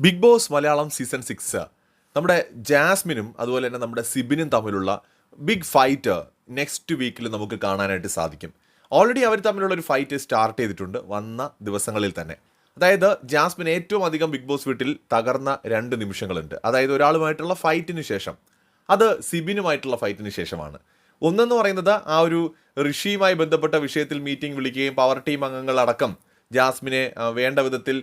Bigg Boss Malayalam season six നമ്മുടെ ജാസ്മിനും അതുപോലെ തന്നെ നമ്മുടെ സിബിനും തമ്മിലുള്ള ബിഗ് ഫൈറ്റ് നെക്സ്റ്റ് വീക്കിൽ നമുക്ക് കാണാനായിട്ട് സാധിക്കും. ഓൾറെഡി അവർ തമ്മിലുള്ള ഒരു ഫൈറ്റ് സ്റ്റാർട്ട് ചെയ്തിട്ടുണ്ട് വന്ന ദിവസങ്ങളിൽ തന്നെ. അതായത് ജാസ്മിൻ ഏറ്റവും അധികം ബിഗ് ബോസ് വീട്ടിൽ തകർന്ന രണ്ട് നിമിഷങ്ങളുണ്ട്. അതായത് ഒരാളുമായിട്ടുള്ള ഫൈറ്റിന് ശേഷം. അത് സിബിനുമായിട്ടുള്ള ഫൈറ്റിന് ശേഷമാണ്. ഒന്നെന്ന് പറയുന്നത് ആ ഒരു ഋഷിയുമായി ബന്ധപ്പെട്ട വിഷയത്തിൽ മീറ്റിംഗ് വിളിക്കുകയും പവർ ടീം അംഗങ്ങളടക്കം ജാസ്മിനെ വേണ്ട വിധത്തിൽ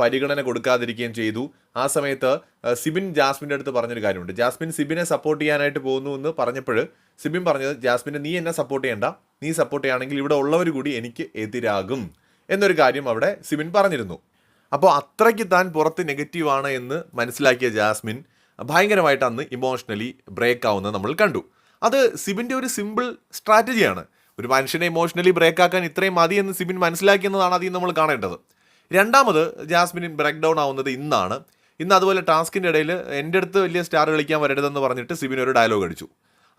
പരിഗണന കൊടുക്കാതിരിക്കുകയും ചെയ്തു. ആ സമയത്ത് സിബിൻ ജാസ്മിന്റെ അടുത്ത് പറഞ്ഞൊരു കാര്യമുണ്ട്. ജാസ്മിൻ സിബിനെ സപ്പോർട്ട് ചെയ്യാനായിട്ട് പോകുന്നു എന്ന് പറഞ്ഞപ്പോൾ സിബിൻ പറഞ്ഞത് ജാസ്മിനെ നീ എന്നെ സപ്പോർട്ട് ചെയ്യണ്ട. നീ സപ്പോർട്ട് ചെയ്യുകയാണെങ്കിൽ ഇവിടെ ഉള്ളവർ കൂടി എനിക്ക് എതിരാകും. എന്നൊരു കാര്യം അവിടെ സിബിൻ പറഞ്ഞിരുന്നു. അപ്പോൾ അത്രയ്ക്ക് താൻ പുറത്ത് നെഗറ്റീവാണ് എന്ന് മനസ്സിലാക്കിയ ജാസ്മിൻ ഭയങ്കരമായിട്ട് അന്ന് ഇമോഷണലി ബ്രേക്ക് ആവുന്നത് നമ്മൾ കണ്ടു. അത് സിബിന്റെ ഒരു സിമ്പിൾ സ്ട്രാറ്റജിയാണ് ഒരു മനുഷ്യനെ ഇമോഷണലി ബ്രേക്ക് ആക്കാൻ ഇത്രയും മതി എന്ന് സിബിൻ മനസ്സിലാക്കിയെന്നതാണ് അതിൽ നമ്മൾ കാണേണ്ടത്. രണ്ടാമത് ജാസ്മിൻ ബ്രേക്ക് ഡൗൺ ആവുന്നത് ഇന്നാണ്. ഇന്ന് അതുപോലെ ടാസ്കിന്റെ ഇടയിൽ എന്റെ അടുത്ത് വലിയ സ്റ്റാർ കളിക്കാൻ വരരുതെന്ന് പറഞ്ഞിട്ട് സിബിൻ ഒരു ഡയലോഗ് അടിച്ചു.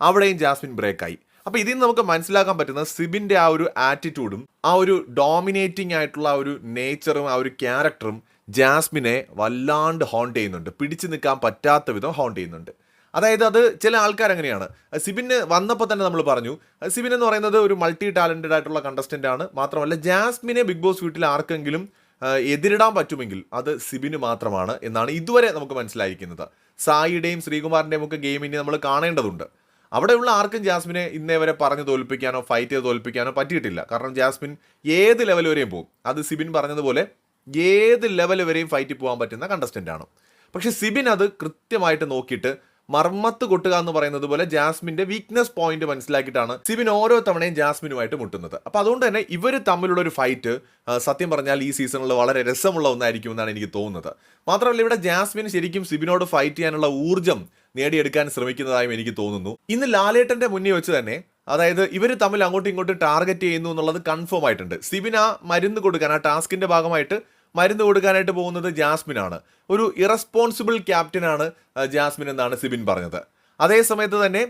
അവിടെയും ജാസ്മിൻ ബ്രേക്കായി അപ്പോൾ ഇതിൽ നിന്ന് നമുക്ക് മനസ്സിലാക്കാൻ പറ്റുന്ന സിബിന്റെ ആ ഒരു ആറ്റിറ്റ്യൂഡും ആ ഒരു ഡോമിനേറ്റിംഗ് ആയിട്ടുള്ള ആ ഒരു നേച്ചറും ആ ഒരു ക്യാരക്ടറും ജാസ്മിനെ വല്ലാണ്ട് ഹോണ്ട് ചെയ്യുന്നുണ്ട്. പിടിച്ചു നിൽക്കാൻ പറ്റാത്ത വിധം ഹോണ്ട് ചെയ്യുന്നുണ്ട്. അതായത് അത് ചില ആൾക്കാർ അങ്ങനെയാണ്. സിബിന് വന്നപ്പോൾ തന്നെ നമ്മൾ പറഞ്ഞു. സിബിൻ എന്ന് പറയുന്നത് ഒരു മൾട്ടി ടാലന്റഡ് ആയിട്ടുള്ള കണ്ടസ്റ്റന്റ് ആണ്. മാത്രമല്ല ജാസ്മിനെ ബിഗ് ബോസ് വീട്ടിൽ ആർക്കെങ്കിലും എതിരിടാൻ പറ്റുമെങ്കിൽ അത് സിബിന് മാത്രമാണ് എന്നാണ് ഇതുവരെ നമുക്ക് മനസ്സിലായിരിക്കുന്നത്. സായിയുടെയും ശ്രീകുമാറിന്റെയും ഒക്കെ ഗെയിമിനെ നമ്മൾ കാണേണ്ടതുണ്ട്. അവിടെയുള്ള ആർക്കും ജാസ്മിനെ ഇന്നേ വരെ പറഞ്ഞു തോൽപ്പിക്കാനോ ഫൈറ്റ് ചെയ്ത് തോൽപ്പിക്കാനോ പറ്റിയിട്ടില്ല. കാരണം ജാസ്മിൻ ഏത് ലെവൽ വരെയും പോകും. അത് സിബിൻ പറഞ്ഞതുപോലെ ഏത് ലെവൽ വരെയും ഫൈറ്റിൽ പോകാൻ പറ്റുന്ന കണ്ടസ്റ്റന്റ് ആണ്. പക്ഷെ സിബിൻ അത് കൃത്യമായിട്ട് നോക്കിയിട്ട് മർമ്മത്ത് കൊട്ടുക എന്ന് പറയുന്നത് പോലെ ജാസ്മിന്റെ വീക്ക്നെസ് പോയിന്റ് മനസ്സിലാക്കിയിട്ടാണ് സിബിൻ ഓരോ തവണയും ജാസ്മിനുമായിട്ട് മുട്ടുന്നത്. അപ്പോൾ അതുകൊണ്ട് തന്നെ ഇവർ തമ്മിലുള്ള ഒരു ഫൈറ്റ് സത്യം പറഞ്ഞാൽ ഈ സീസണിൽ വളരെ രസമുള്ള ഒന്നായിരിക്കും എന്നാണ് എനിക്ക് തോന്നുന്നത്. മാത്രമല്ല ഇവിടെ ജാസ്മിൻ ശരിക്കും സിബിനോട് ഫൈറ്റ് ചെയ്യാനുള്ള ഊർജം നേടിയെടുക്കാൻ ശ്രമിക്കുന്നതായും എനിക്ക് തോന്നുന്നു. ഇന്ന് ലാലേട്ടന്റെ മുന്നിൽ വെച്ച് തന്നെ അതായത് ഇവർ തമ്മിൽ അങ്ങോട്ടും ഇങ്ങോട്ടും ടാർഗറ്റ് ചെയ്യുന്നു എന്നുള്ളത് കൺഫേം ആയിട്ടുണ്ട്. സിബിൻ ആ മരുന്ന് കൊടുക്കാൻ ആ ടാസ്കിന്റെ ഭാഗമായിട്ട് മരുന്ന് കൊടുക്കാനായിട്ട് പോകുന്നത് ജാസ്മിൻ ആണ് ഒരു ഇറസ്പോൺസിബിൾ ക്യാപ്റ്റനാണ് ജാസ്മിൻ എന്നാണ് സിബിൻ പറഞ്ഞത്. അതേ സമയത്ത് തന്നെ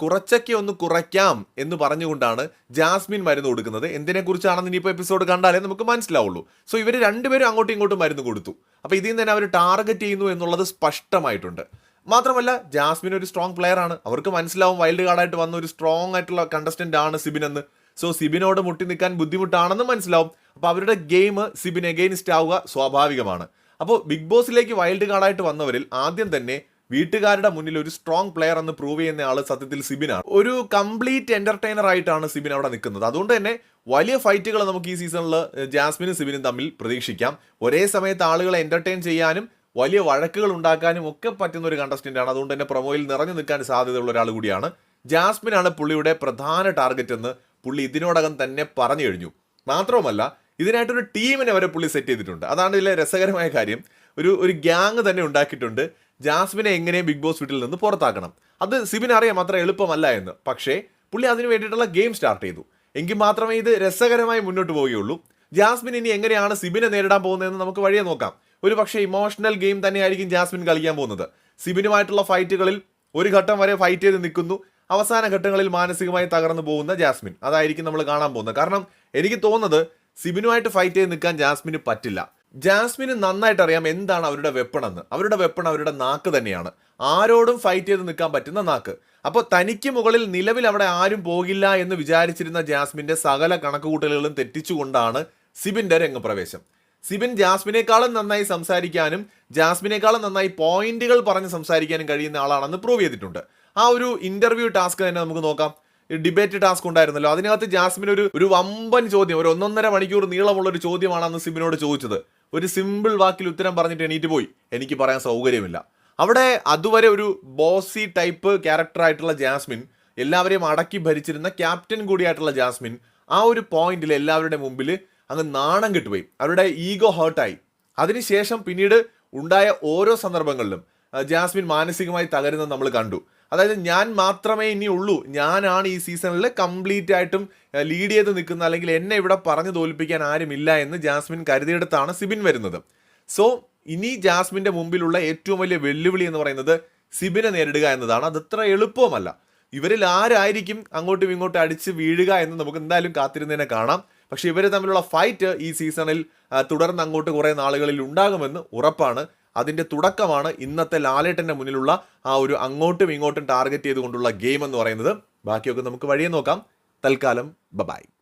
കുറച്ചൊക്കെ ഒന്ന് കുറയ്ക്കാം എന്ന് പറഞ്ഞുകൊണ്ടാണ് ജാസ്മിൻ മരുന്ന് കൊടുക്കുന്നത്. എന്തിനെക്കുറിച്ചാണെന്ന് ഇനിയിപ്പോൾ എപ്പിസോഡ് കണ്ടാലേ നമുക്ക് മനസ്സിലാവുള്ളൂ. സോ ഇവർ രണ്ടുപേരും അങ്ങോട്ടും ഇങ്ങോട്ടും മരുന്ന് കൊടുത്തു. അപ്പോൾ ഇതിൽ നിന്ന് തന്നെ അവർ ടാർഗറ്റ് ചെയ്യുന്നു എന്നുള്ളത് സ്പഷ്ടമായിട്ടുണ്ട്. മാത്രമല്ല ജാസ്മിൻ ഒരു സ്ട്രോങ് പ്ലെയർ ആണ്. അവർക്ക് മനസ്സിലാവും വൈൽഡ് കാർഡായിട്ട് വന്ന ഒരു സ്ട്രോങ് ആയിട്ടുള്ള കണ്ടസ്റ്റന്റ് ആണ് സിബിൻ എന്ന്. സോ സിബിനോട് മുട്ടി നിൽക്കാൻ ബുദ്ധിമുട്ടാണെന്ന് മനസ്സിലാവും. അപ്പോൾ അവരുടെ ഗെയിം സിബിൻ എഗെയിൻസ്റ്റ് ആവുക സ്വാഭാവികമാണ്. അപ്പോൾ ബിഗ് ബോസിലേക്ക് വൈൽഡ് കാർഡായിട്ട് വന്നവരിൽ ആദ്യം തന്നെ വീട്ടുകാരുടെ മുന്നിൽ ഒരു സ്ട്രോങ് പ്ലെയർ എന്ന് പ്രൂവ് ചെയ്യുന്ന ആൾ സത്യത്തിൽ സിബിനാണ്. ഒരു കംപ്ലീറ്റ് എന്റർടൈനർ ആയിട്ടാണ് സിബിൻ അവിടെ നിൽക്കുന്നത്. അതുകൊണ്ട് തന്നെ വലിയ ഫൈറ്റുകൾ നമുക്ക് ഈ സീസണിൽ ജാസ്മിനും സിബിനും തമ്മിൽ പ്രതീക്ഷിക്കാം. ഒരേ സമയത്ത് ആളുകളെ എന്റർടൈൻ ചെയ്യാനും വലിയ വഴക്കുകൾ ഉണ്ടാക്കാനും ഒക്കെ പറ്റുന്ന ഒരു കണ്ടസ്റ്റന്റ് ആണ്. അതുകൊണ്ട് തന്നെ പ്രൊമോയിൽ നിറഞ്ഞു നിൽക്കാൻ സാധ്യതയുള്ള ഒരാൾ കൂടിയാണ് ജാസ്മിനാണ് പുള്ളിയുടെ പ്രധാന ടാർഗറ്റ് എന്ന് പുള്ളി ഇതിനോടകം തന്നെ പറഞ്ഞു കഴിഞ്ഞു. മാത്രവുമല്ല ഇതിനായിട്ടൊരു ടീമിനെ വരെ പുള്ളി സെറ്റ് ചെയ്തിട്ടുണ്ട്. അതാണ് ഇതിലെ രസകരമായ കാര്യം. ഒരു ഒരു ഗ്യാങ് തന്നെ ഉണ്ടാക്കിയിട്ടുണ്ട്. ജാസ്മിനെ എങ്ങനെ ബിഗ് ബോസ് വീട്ടിൽ നിന്ന് പുറത്താക്കണം? അത് സിബിൻ അറിയാം അത്ര എളുപ്പമല്ല എന്ന്. പക്ഷേ പുള്ളി അതിനു വേണ്ടിയിട്ടുള്ള ഗെയിം സ്റ്റാർട്ട് ചെയ്തു. എങ്കിൽ മാത്രമേ ഇത് രസകരമായി മുന്നോട്ട് പോവുകയുള്ളൂ. ജാസ്മിൻ ഇനി എങ്ങനെയാണ് സിബിനെ നേരിടാൻ പോകുന്നതെന്ന് നമുക്ക് വഴിയെ നോക്കാം. ഒരു പക്ഷേ ഇമോഷണൽ ഗെയിം തന്നെയായിരിക്കും ജാസ്മിൻ കളിക്കാൻ പോകുന്നത്. സിബിനുമായിട്ടുള്ള ഫൈറ്റുകളിൽ ഒരു ഘട്ടം വരെ ഫൈറ്റ് ചെയ്ത് നിൽക്കുന്നു. അവസാന ഘട്ടങ്ങളിൽ മാനസികമായി തകർന്നു പോകുന്ന ജാസ്മിൻ. അതായിരിക്കും നമ്മൾ കാണാൻ പോകുന്നത്. കാരണം എനിക്ക് തോന്നുന്നത് സിബിനുമായിട്ട് ഫൈറ്റ് ചെയ്ത് നിൽക്കാൻ ജാസ്മിന് പറ്റില്ല. ജാസ്മിന് നന്നായിട്ട് അറിയാം എന്താണ് അവരുടെ വെപ്പൺ എന്ന്. അവരുടെ വെപ്പൺ അവരുടെ നാക്ക് തന്നെയാണ്. ആരോടും ഫൈറ്റ് ചെയ്ത് നിൽക്കാൻ പറ്റുന്ന നാക്ക്. അപ്പോൾ തനിക്ക് മുകളിൽ നിലവിൽ അവിടെ ആരും പോകില്ല എന്ന് വിചാരിച്ചിരുന്ന ജാസ്മിന്റെ സകല കണക്കുകൂട്ടലുകളും തെറ്റിച്ചുകൊണ്ടാണ് സിബിന്റെ രംഗപ്രവേശം. സിബിൻ ജാസ്മിനേക്കാളും നന്നായി സംസാരിക്കാനും ജാസ്മിനേക്കാളും നന്നായി പോയിന്റുകൾ പറഞ്ഞ് സംസാരിക്കാനും കഴിയുന്ന ആളാണെന്ന് പ്രൂവ് ചെയ്തിട്ടുണ്ട്. ആ ഒരു ഇന്റർവ്യൂ ടാസ്ക് തന്നെ നമുക്ക് നോക്കാം. ഡിബേറ്റ് ടാസ്ക് ഉണ്ടായിരുന്നല്ലോ. അതിനകത്ത് ജാസ്മിൻ ഒരു ഒരു വമ്പൻ ചോദ്യം ഒരു ഒന്നൊന്നര മണിക്കൂർ നീളമുള്ള ഒരു ചോദ്യമാണ് അന്ന് സിബിനോട് ചോദിച്ചത്. ഒരു സിമ്പിൾ വാക്കിൽ ഉത്തരം പറഞ്ഞിട്ട് എണീറ്റ് പോയി. എനിക്ക് പറയാൻ സൗകര്യമില്ല. അവിടെ അതുവരെ ഒരു ബോസി ടൈപ്പ് ക്യാരക്ടർ ആയിട്ടുള്ള ജാസ്മിൻ എല്ലാവരെയും അടക്കി ഭരിച്ചിരുന്ന ക്യാപ്റ്റൻ കൂടിയായിട്ടുള്ള ജാസ്മിൻ ആ ഒരു പോയിന്റിൽ എല്ലാവരുടെ മുമ്പിൽ അങ്ങ് നാണം കെട്ടുപോയി. അവരുടെ ഈഗോ ഹേർട്ടായി. അതിനുശേഷം പിന്നീട് ഉണ്ടായ ഓരോ സന്ദർഭങ്ങളിലും ജാസ്മിൻ മാനസികമായി തകരുന്നത് നമ്മൾ കണ്ടു. അതായത് ഞാൻ മാത്രമേ ഇനി ഉള്ളൂ. ഞാനാണ് ഈ സീസണിൽ കംപ്ലീറ്റ് ആയിട്ടും ലീഡ് ചെയ്ത് നിൽക്കുന്ന അല്ലെങ്കിൽ എന്നെ ഇവിടെ പറഞ്ഞു തോൽപ്പിക്കാൻ ആരുമില്ല എന്ന് ജാസ്മിൻ കരുതിയെടുത്താണ് സിബിൻ വരുന്നത്. സോ ഇനി ജാസ്മിന്റെ മുമ്പിലുള്ള ഏറ്റവും വലിയ വെല്ലുവിളി എന്ന് പറയുന്നത് സിബിനെ നേരിടുക എന്നതാണ്. അതത്ര എളുപ്പവുമല്ല. ഇവരിൽ ആരായിരിക്കും അങ്ങോട്ടും ഇങ്ങോട്ടും അടിച്ച് വീഴുക എന്ന് നമുക്ക് എന്തായാലും കാത്തിരുന്നതിനെ കാണാം. പക്ഷെ ഇവർ തമ്മിലുള്ള ഫൈറ്റ് ഈ സീസണിൽ തുടർന്ന് അങ്ങോട്ട് കുറേ നാളുകളിൽ ഉണ്ടാകുമെന്ന് ഉറപ്പാണ്. അതിന്റെ തുടക്കമാണ് ഇന്നത്തെ ലാലേട്ടന്റെ മുന്നിലുള്ള ആ ഒരു അങ്ങോട്ടും ഇങ്ങോട്ടും ടാർഗറ്റ് ചെയ്തുകൊണ്ടുള്ള ഗെയിം എന്ന് പറയുന്നത്. ബാക്കിയൊക്കെ നമുക്ക് വഴിയെ നോക്കാം. തൽക്കാലം ബബായ്